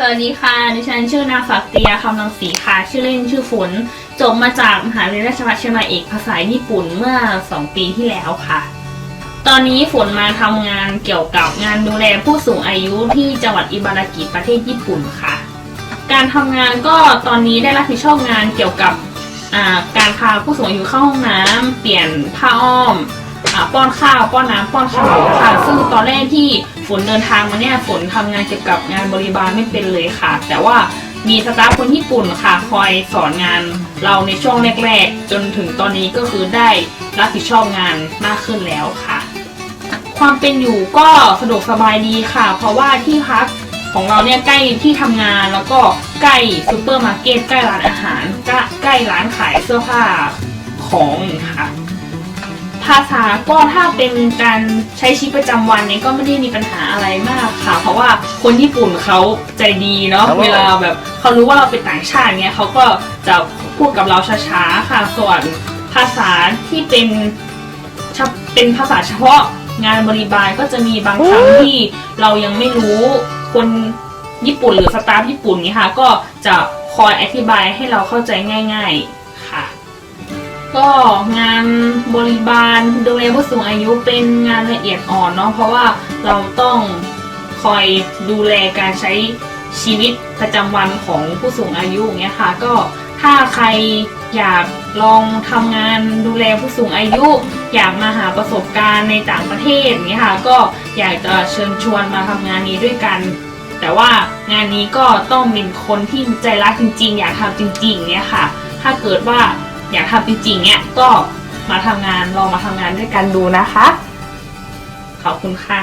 สวัสดีค่ะ ดิฉันชื่อนางฝักเตียคำลังศรีค่ะ ชื่อเล่นชื่อฝน จบมาจากมหาวิทยาลัยราชภัฏเชียงใหม่เอกภาษาญี่ปุ่นเมื่อ 2 ปีที่แล้วค่ะ ตอนนี้ฝนมาทำงานเกี่ยวกับงานดูแลผู้สูงอายุที่จังหวัดอิบารากิประเทศญี่ปุ่นค่ะ การทำงานก็ตอนนี้ได้รับผิดชอบงานเกี่ยวกับการพาผู้สูงอายุเข้าห้องน้ำเปลี่ยนผ้าอ้อม อาป้อนข้าวป้อนน้ำป้อนขนมค่ะ ซึ่งตอนแรกที่ฝนเดินทางมาเนี่ยฝนทำงานเกี่ยวกับงานบริบาลไม่เป็นเลยค่ะ แต่ว่ามีสตาฟคนญี่ปุ่นค่ะ คอยสอนงานเราในช่วงแรกๆ จนถึงตอนนี้ก็คือได้รับผิดชอบงานมากขึ้นแล้วค่ะ ความเป็นอยู่ก็สะดวกสบายดีค่ะ เพราะว่าที่พักของเราเนี่ยใกล้ที่ทำงานแล้วก็ใกล้ซูเปอร์มาร์เก็ตใกล้ร้านอาหารใกล้ร้านขายเสื้อผ้าของค่ะ ภาษาก็ถ้าเป็นการใช้ชีวิตประจำวันเนี่ยก็ไม่ได้มีปัญหาอะไรมากค่ะ เพราะว่าคนญี่ปุ่นเขาใจดีเนาะครับผม เวลาแบบเขารู้ว่าเราเป็นต่างชาติเนี่ยเขาก็จะพูดกับเราช้าๆค่ะ ส่วนภาษาที่เป็นเฉพเป็นภาษาเฉพาะงานบริบาลก็จะมีบางครั้งที่เรายังไม่รู้คนญี่ปุ่นหรือสตาฟญี่ปุ่นเนี่ยค่ะก็จะคอยอธิบายให้เราเข้าใจง่ายๆค่ะ ก็งานบริบาลดูแลผู้สูงอายุเป็นงานละเอียดอ่อนเนาะเพราะว่าเราต้องคอยดูแลการใช้ชีวิตประจำวันของผู้สูงอายุเงี้ยค่ะ ก็ถ้าใครอยากลองทำงานดูแลผู้สูงอายุ อยากมาหาประสบการณ์ในต่างประเทศเงี้ยค่ะ ก็อยากจะเชิญชวนมาทำงานนี้ด้วยกัน แต่ว่างานนี้ก็ต้องเป็นคนที่ใจรักจริง ๆ อยากทำจริงๆเนี่ยค่ะ ถ้าเกิดว่า อยากทำจริงๆเนี่ยก็มาทำงานลองมาทำงานด้วยกันดูนะคะ ขอบคุณค่ะ